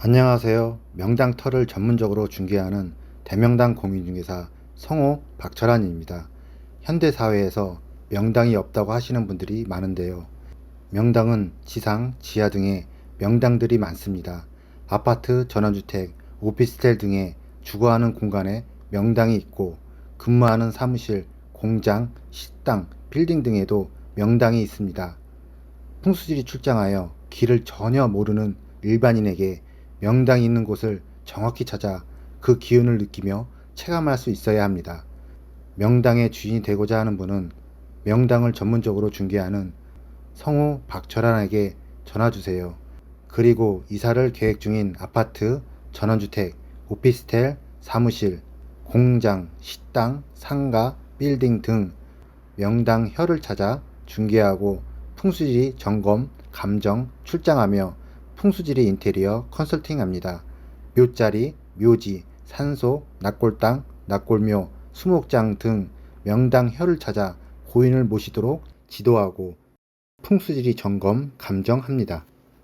안녕하세요. 명당 터를 전문적으로 중개하는 대명당 공인중개사 성호 박철환입니다. 현대 사회에서 명당이 없다고 하시는 분들이 많은데요. 명당은 지상, 지하 등의 명당들이 많습니다. 아파트, 전원주택, 오피스텔 등의 주거하는 공간에 명당이 있고 근무하는 사무실, 공장, 식당, 빌딩 등에도 명당이 있습니다. 풍수지리 출장하여 길을 전혀 모르는 일반인에게 명당이 있는 곳을 정확히 찾아 그 기운을 느끼며 체감할 수 있어야 합니다. 명당의 주인이 되고자 하는 분은 명당을 전문적으로 중개하는 성우 박철환에게 전화 주세요. 그리고 이사를 계획 중인 아파트, 전원주택, 오피스텔, 사무실, 공장, 식당, 상가, 빌딩 등 명당 혀를 찾아 중개하고 풍수지리 점검, 감정, 출장하며 풍수지리 인테리어 컨설팅합니다. 묘자리, 묘지, 산소, 낙골당, 낙골묘, 수목장 등 명당 혀를 찾아 고인을 모시도록 지도하고 풍수지리 점검, 감정합니다.